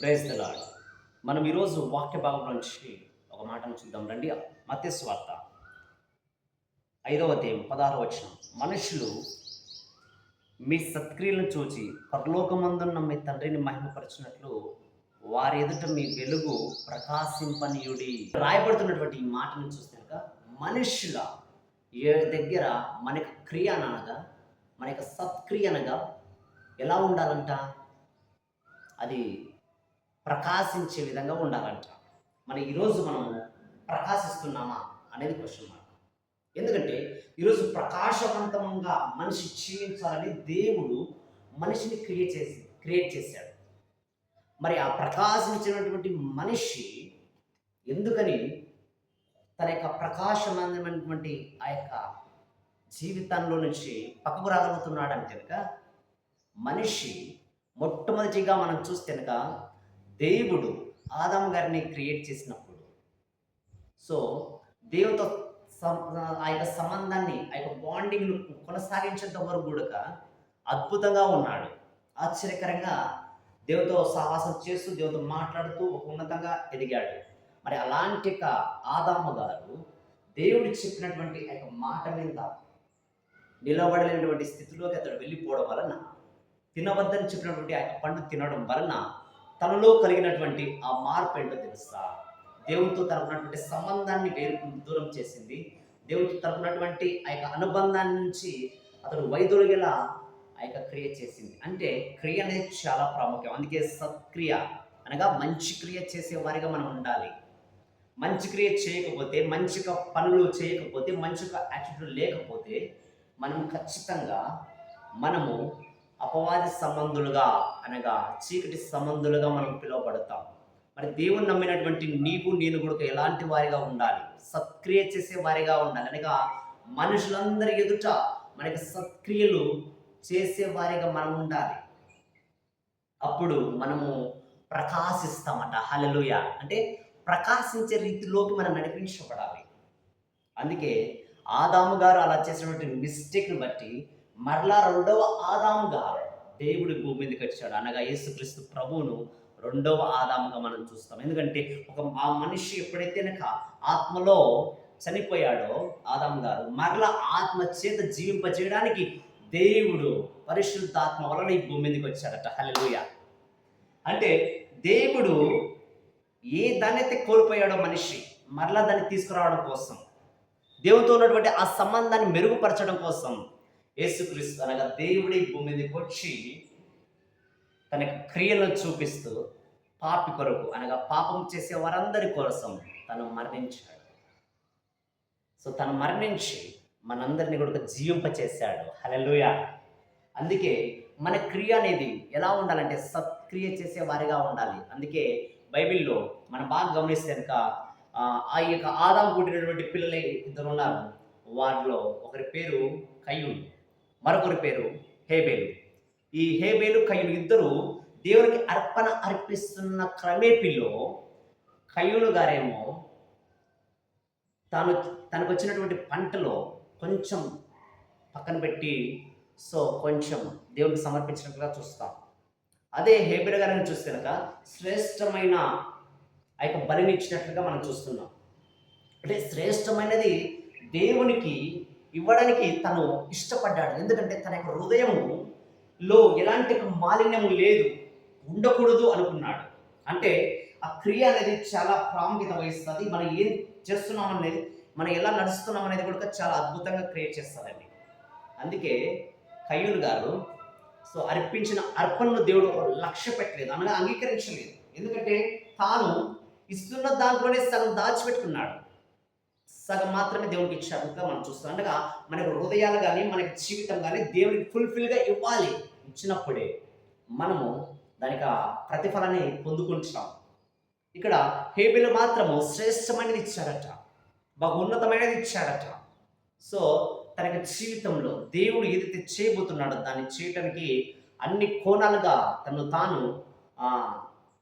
Praise the lord మనం ఈరోజు వాక్య భాగం నుంచి ఒక మాటను చూద్దాం. రండి మత్స్వార్త ఐదవ అధ్యాయం పదహారు వచనం. మనుషులు మీ సత్క్రియలను చూచి పరలోకమందున్న మీ తండ్రిని మహిమపరిచినట్లు వారి ఎదుట మీ వెలుగు ప్రకాశింపనీయుడి. రాయబడుతున్నటువంటి ఈ మాటను చూస్తే మనుషుల ఏ దగ్గర మన యొక్క క్రియ అనగా మన యొక్క సత్క్రియ అనగా ఎలా ఉండాలంట? అది ప్రకాశించే విధంగా ఉండాలంట. మరి ఈరోజు మనము ప్రకాశిస్తున్నామా అనేది క్వశ్చన్ మార్క్ ఎందుకంటే ఈరోజు ప్రకాశవంతంగా మనిషి జీవించాలని దేవుడు మనిషిని క్రియేట్ చేసి క్రియేట్ చేశాడు. మరి ఆ ప్రకాశించినటువంటి మనిషి ఎందుకని తన యొక్క ప్రకాశమైనటువంటి ఆ యొక్క జీవితంలో నుంచి పక్కకు రాగలుగుతున్నాడంటే కనుక మనిషి మొట్టమొదటిగా మనం చూస్తే కనుక దేవుడు ఆదాం గారిని క్రియేట్ చేసినప్పుడు. సో దేవుతో సం- ఆ యొక్క సంబంధాన్ని ఆ యొక్క బాండింగ్ను కొనసాగించేంత వరకు కూడా అద్భుతంగా ఉన్నాడు. ఆశ్చర్యకరంగా దేవుతో సహవాసం చేస్తూ దేవుతో మాట్లాడుతూ ఒక ఉన్నతంగా ఎదిగాడు. మరి అలాంటి యొక్క ఆదాము గారు దేవుడు చెప్పినటువంటి ఆ యొక్క మాట మీద నిలబడలేనటువంటి స్థితిలోకి అతడు వెళ్ళిపోవడం వలన తినవద్దని చెప్పినటువంటి ఆ యొక్క పండు తినడం వలన తనలో కలిగినటువంటి ఆ మార్పు ఏంటో తెలుసా? దేవునితో తరపునటువంటి సంబంధాన్ని వేరు దూరం చేసింది. దేవునితో తరపునటువంటి ఆ యొక్క అనుబంధాన్ని నుంచి అతడు వైదొలిగేలా ఆ యొక్క క్రియ చేసింది. అంటే క్రియ అనేది చాలా ప్రాముఖ్యం. అందుకే సత్క్రియ అనగా మంచి క్రియ చేసే వారిగా మనం ఉండాలి. మంచి క్రియ చేయకపోతే మంచిగా పనులు చేయకపోతే మంచిగా యాటిట్యూడ్ లేకపోతే మనం ఖచ్చితంగా మనము అపవాది సంబంధులుగా అనగా చీకటి సంబంధులుగా మనం పిలువబడతాం. మరి దేవుని నమ్మినటువంటి నీవు నేను కూడా ఎలాంటి వారిగా ఉండాలి? సత్క్రియ చేసే వారిగా ఉండాలి. అనగా మనుషులందరి ఎదుట మనకి సత్క్రియలు చేసే వారిగా మనం ఉండాలి. అప్పుడు మనము ప్రకాశిస్తామట. హలలుయ అంటే ప్రకాశించే రీతిలోకి మనం నడిపించబడాలి. అందుకే ఆదాము గారు అలా చేసినటువంటి మిస్టేక్ని బట్టి మరలా రెండవ ఆదాముగా దేవుడు దేవుడి భూమి మీదకి వచ్చాడు. అనగా యేసుక్రీస్తు ప్రభువును రెండవ ఆదాముగా మనం చూస్తాం. ఎందుకంటే ఒక ఆ మనిషి ఎప్పుడైతే కనుక ఆత్మలో చనిపోయాడో ఆదాం గారు మరలా ఆత్మ చేత జీవింపజేయడానికి దేవుడు పరిశుద్ధాత్మ వలన ఈ భూమి మీదకి వచ్చాడట. హలలుయ అంటే దేవుడు ఏ దాన్నైతే కోల్పోయాడో మనిషి మరలా దాన్ని తీసుకురావడం కోసం దేవుడితో ఉన్నటువంటి ఆ సంబంధాన్ని మెరుగుపరచడం కోసం యేసుక్రీస్తు అనగా దేవుడి భూమి మీదకి వచ్చి తన క్రియలను చూపిస్తూ పాపి కొరకు అనగా పాపం చేసే వారందరి కోసం తను మరణించాడు. సో తను మరణించి మనందరినీ కూడా జీవింపచేశాడు. హలలుయ అందుకే మన క్రియ అనేది ఎలా ఉండాలంటే సత్క్రియ చేసే వారిగా ఉండాలి. అందుకే బైబిల్లో మనం బాగా గమనిస్తే కనుక ఆ, యొక్క ఆదాం పుట్టినటువంటి పిల్లలు ఇద్దరు ఉన్నారు వారిలో ఒకరి పేరు కయ్యూలు మరొకరి పేరు హేబేలు. ఈ హేబేలు కయ్యులు ఇద్దరు దేవునికి అర్పణ అర్పిస్తున్న క్రమేపిలో కయ్యులు గారేమో తాను తనకు వచ్చినటువంటి పంటలో కొంచెం పక్కన పెట్టి సో కొంచెం దేవునికి సమర్పించినట్లుగా చూస్తాం. అదే హేబెల్ గారిని చూస్తే కనుక శ్రేష్టమైన ఆ యొక్క బలిని ఇచ్చినట్లుగా మనం చూస్తున్నాం. అంటే శ్రేష్టమైనది దేవునికి ఇవ్వడానికి తను ఇష్టపడ్డాడు. ఎందుకంటే తన యొక్క హృదయములో ఎలాంటి మాలిన్యము లేదు. ఉండకూడదు అనుకున్నాడు. అంటే ఆ క్రియ అనేది చాలా ప్రాముఖ్యత వహిస్తుంది. మనం ఏం చేస్తున్నాం అనేది మనం ఎలా నడుస్తున్నాం అనేది కూడా చాలా అద్భుతంగా క్రియేట్ చేస్తారండి అందుకే కయ్యూలు గారు సో అర్పించిన అర్పణను దేవుడు లక్ష్య పెట్టలేదు అనగా అంగీకరించలేదు. ఎందుకంటే తాను ఇస్తున్న దాంట్లోనే సగం దాచిపెట్టుకున్నాడు. సగం మాత్రమే దేవునికి ఇచ్చినట్టుగా మనం చూస్తాం అనగా మనకు హృదయాలు కానీ మనకి జీవితం కానీ దేవునికి ఫుల్ఫిల్గా ఇవ్వాలి. ఇచ్చినప్పుడే మనము దానికి ఆ ప్రతిఫలాన్ని పొందుకుంటున్నాం. ఇక్కడ హేబిలు మాత్రము శ్రేష్టమైనది ఇచ్చాడట బహు ఉన్నతమైనది ఇచ్చాడట సో తన యొక్క జీవితంలో దేవుడు ఏదైతే చేయబోతున్నాడో దాన్ని చేయటానికి అన్ని కోణాలుగా తను తాను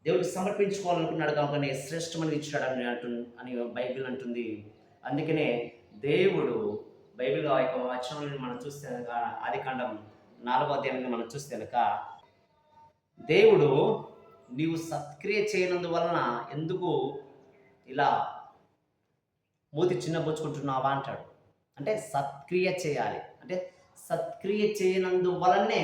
దేవుడికి సమర్పించుకోవాలనుకున్నాడు. కనుకనే శ్రేష్టమైనది ఇచ్చాడని అంటు అని బైబిల్ అంటుంది. అందుకనే దేవుడు బైబిల్ ఆ యొక్క వచనాలను మనం చూస్తే కనుక ఆది కాండం నాలుగో అధ్యాయంలో మనం చూస్తే కనుక దేవుడు నీవు సత్క్రియ చేయనందువలన ఎందుకు ఇలా మూతి చిన్నబుచ్చుకుంటున్నావా అంటాడు. అంటే సత్క్రియ చేయాలి. అంటే సత్క్రియ చేయనందు వలనే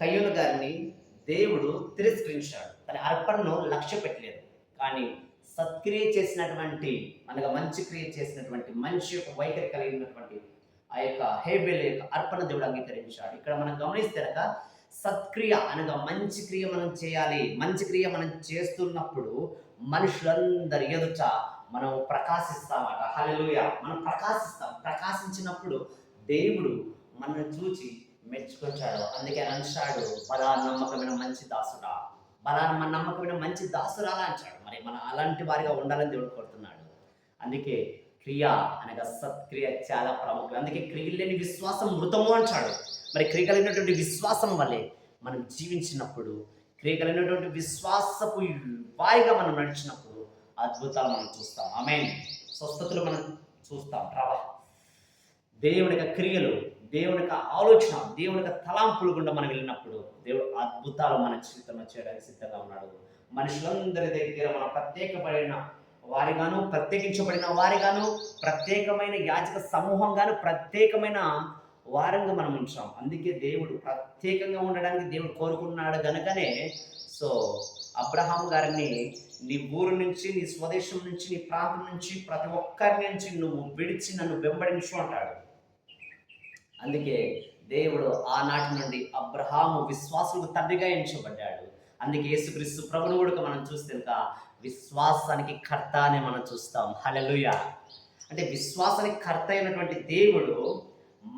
కయ్యూను గారిని దేవుడు తిరస్కరించాడు. తన అర్పణను లక్ష్య పెట్టలేదు కానీ సత్క్రియ చేసినటువంటి అనగా మంచి క్రియ చేసినటువంటి మనిషి యొక్క వైఖరి కలిగినటువంటి ఆ యొక్క హేబెల్ యొక్క అర్పణ దేవుడు అంగీకరించాడు. ఇక్కడ మనం గమనిస్తే కనుక సత్క్రియ అనగా మంచి క్రియ మనం చేయాలి. మంచి క్రియ మనం చేస్తున్నప్పుడు మనుషులందరి ఎదుట మనం ప్రకాశిస్తామట. హల్లెలూయా! మనం ప్రకాశిస్తాం. ప్రకాశించినప్పుడు దేవుడు మనల్ని చూచి మెచ్చుకొచ్చాడు అందుకే ఆయన పదా నమ్మకమైన మంచి దాసుడా. బలా మన నమ్మకమైన మంచి దాసురాలా అంటాడు. మరి మనం అలాంటి వారిగా ఉండాలని దేవుడు కోరుతున్నాడు. అందుకే క్రియ అనగా సత్క్రియ చాలా ప్రాముఖ్యం అందుకే క్రియలేని విశ్వాసం మృతము అంటాడు. మరి క్రియ కలిగినటువంటి విశ్వాసం వల్లే మనం జీవించినప్పుడు క్రియ కలిగినటువంటి విశ్వాసపు వాయిగా మనం నడిచినప్పుడు అద్భుతాలు మనం చూస్తాం. ఆమె స్వస్థతలు మనం చూస్తాం. ప్రభా దేవుని యొక్క క్రియలు దేవుని యొక్క ఆలోచన దేవుని యొక్క తలాంపులు గుండా మనం వెళ్ళినప్పుడు దేవుడు అద్భుతాలు మన జీవితంలో చేయడానికి సిద్ధంగా ఉన్నాడు. మనుషులందరి దగ్గర మన ప్రత్యేకపడిన వారిగాను ప్రత్యేకించబడిన వారిగాను ప్రత్యేకమైన యాచక సమూహంగాను ప్రత్యేకమైన వారంగా మనం ఉంచాం. అందుకే దేవుడు ప్రత్యేకంగా ఉండడానికి దేవుడు కోరుకున్నాడు గనుకనే. సో అబ్రహాం గారిని నీ ఊరు నుంచి నీ స్వదేశం నుంచి నీ ప్రాంతం నుంచి ప్రతి ఒక్కరి నుంచి నువ్వు విడిచి నన్ను వెంబడించు అంటాడు. అందుకే దేవుడు ఆనాటి నుండి అబ్రహాము విశ్వాసులకు తండ్రిగా ఎంచబడ్డాడు. అందుకే యేసుక్రీస్తు ప్రభును కూడా మనం చూస్తే ఇంకా విశ్వాసానికి కర్త అని మనం చూస్తాం. హలలుయ అంటే విశ్వాసానికి కర్త అయినటువంటి దేవుడు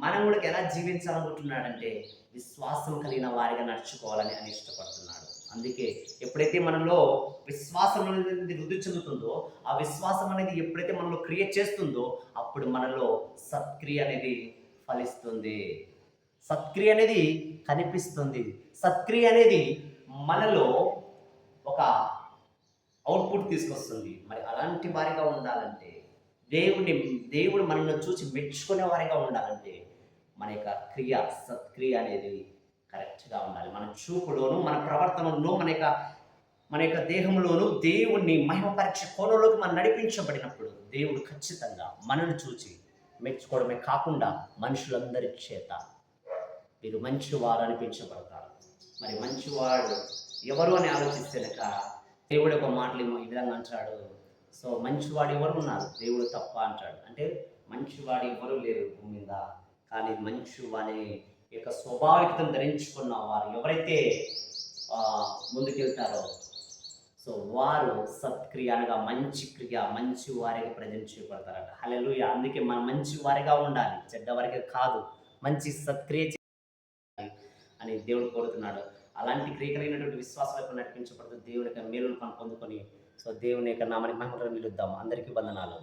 మనం కూడా ఎలా జీవించాలనుకుంటున్నాడంటే విశ్వాసం కలిగిన వారిగా నడుచుకోవాలని అని ఇష్టపడుతున్నాడు. అందుకే ఎప్పుడైతే మనలో విశ్వాసం అనేది వృద్ధి చెందుతుందో ఆ విశ్వాసం అనేది ఎప్పుడైతే మనలో క్రియేట్ చేస్తుందో అప్పుడు మనలో సత్క్రియ అనేది ఫలిస్తుంది. సత్క్రియ అనేది కనిపిస్తుంది. సత్క్రియ అనేది మనలో ఒక అవుట్పుట్ తీసుకొస్తుంది. మరి అలాంటి వారిగా ఉండాలంటే దేవుడిని దేవుడు మనల్ని చూసి మెచ్చుకునే వారిగా ఉండాలంటే మన యొక్క క్రియ సత్క్రియ అనేది కరెక్ట్గా ఉండాలి. మన చూపులోను మన ప్రవర్తనలోను మన యొక్క మన యొక్క దేహంలోను దేవుణ్ణి మహిమ పరీక్ష కోణంలోకి మనం నడిపించబడినప్పుడు దేవుడు ఖచ్చితంగా మనల్ని చూచి మెచ్చుకోవడమే కాకుండా మనుషులందరి చేత మీరు మంచివారు అనిపించబడతారు. మరి మంచివాడు ఎవరు అని ఆలోచిస్తేనక దేవుడు ఒక మాటలు ఈ విధంగా అంటాడు సో మంచివాడు ఎవరు ఉన్నారు? దేవుడు తప్ప అంటాడు. అంటే మంచివాడు ఎవరు లేరు భూమి మీద. కానీ మంచివాని యొక్క స్వాభావికతను ధరించుకున్న వారు ఎవరైతే ముందుకెళ్తారో సో వారు సత్క్రియ అనగా మంచి క్రియ మంచి వారిగా ప్రజెంట్ చేయబడతారట హల్లెలూయా. అందుకే మనం మంచి వారిగా ఉండాలి. చెడ్డవారిగా కాదు. మంచి సత్క్రియ అని దేవుడు కోరుతున్నాడు. అలాంటి క్రియ కలిగినటువంటి విశ్వాసం వైపు నడిపించబడుతూ దేవుని యొక్క మేలును మనం పొందుకొని సో దేవుని యొక్క నామానికి మహిమలను నిలుద్దాం. అందరికీ వందనాలు.